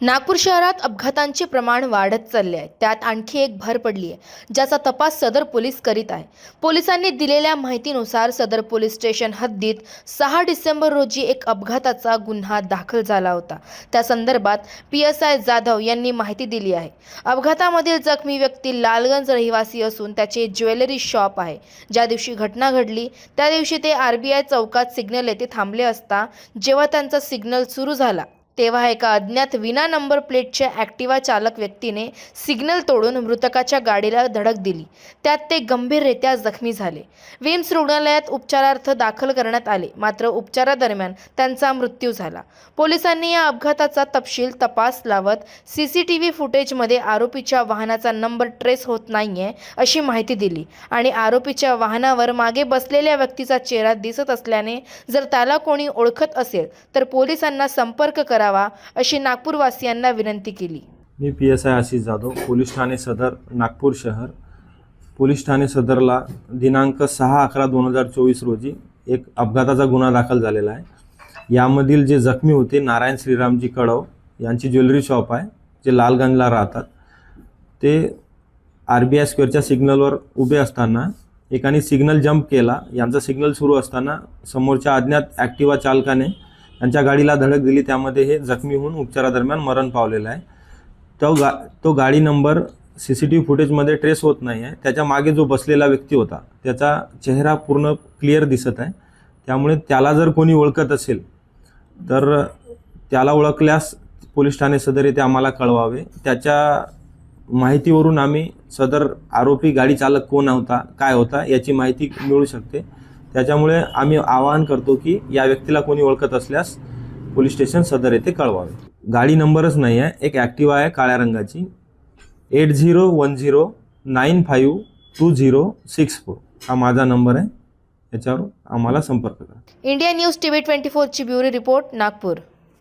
नागपूर शहरात अपघातांचे प्रमाण वाढत चालले आहे. त्यात आणखी एक भर पडली आहे ज्याचा तपास सदर पोलीस करीत आहे. पोलिसांनी दिलेल्या माहितीनुसार सदर पोलीस स्टेशन हद्दीत सहा डिसेंबर रोजी एक अपघाताचा गुन्हा दाखल झाला होता. त्या संदर्भात पी एस आय जाधव यांनी माहिती दिली आहे. अपघातामधील जखमी व्यक्ती लालगंज रहिवासी असून त्याचे ज्वेलरी शॉप आहे. ज्या दिवशी घटना घडली त्या दिवशी ते आर बी आय चौकात सिग्नल येथे थांबले असता जेव्हा त्यांचा सिग्नल सुरू झाला तेव्हा एका अज्ञात विना नंबर प्लेटच्या ॲक्टिवा चालक व्यक्तीने सिग्नल तोडून मृतकाच्या गाडीला धडक दिली. त्यात ते गंभीररित्या जखमी झाले. विम्स रुग्णालयात उपचारार्थ दाखल करण्यात आले. मात्र उपचारादरम्यान त्यांचा मृत्यू झाला. पोलिसांनी या अपघाताचा तपशील तपास लावत सी सी टी व्ही फुटेजमध्ये आरोपीच्या वाहनाचा नंबर ट्रेस होत नाहीये अशी माहिती दिली आणि आरोपीच्या वाहनावर मागे बसलेल्या व्यक्तीचा चेहरा दिसत असल्याने जर त्याला कोणी ओळखत असेल तर पोलिसांना संपर्क करा करावा अशी नागपूरवासियांना विनंती केली. मी P S I Ashish Jadhav police Thane सदर नागपूर शहर. पोलीस ठाणे सदरला दिनांक सहा अकरा दोन हजार चोवीस रोजी एक अपघाताचा गुन्हा दाखल झालेला आहे. यामधील जे जखमी होते नारायण श्रीरामजी कडव यांची ज्वेलरी शॉप आहे जे लालगंजला राहतात. ते आर बी आय स्क्वेअरच्या सिग्नलवर उभे असताना एकाने सिग्नल जंप केला. यांचा सिग्नल सुरू असताना समोरच्या अज्ञात ॲक्टिवा चालकाने यांच्या गाडीला धडक दिली त्यामध्ये हे जखमी होऊन उपचारादरम्यान मरण पावलेलं आहे. तो गा तो गाडी number C C T V फुटेजमध्ये trace होत नाही आहे त्याच्यामागे जो बसलेला व्यक्ती होता त्याचा चेहरा पूर्ण क्लिअर दिसत आहे. त्यामुळे त्याला जर कोणी ओळखत असेल तर त्याला ओळखल्यास पोलीस ठाणे सदर येथे आम्हाला कळवावे. त्याच्या माहितीवरून आम्ही सदर आरोपी गाडी चालक कोण होता काय होता याची माहिती मिळू शकते. त्याच्यामुळे आम्ही आवाहन करतो की या व्यक्तीला कोणी ओळखत असल्यास पोलीस स्टेशन सदर येथे कळवावे. गाडी नंबरच नाही आहे एक ॲक्टिवा आहे काळ्या रंगाची. Eight zero one zero nine five two zero six four. हा माझा नंबर आहे याच्यावर आम्हाला संपर्क करा. इंडिया न्यूज टी व्ही ट्वेंटी फोरची ब्युरो रिपोर्ट नागपूर.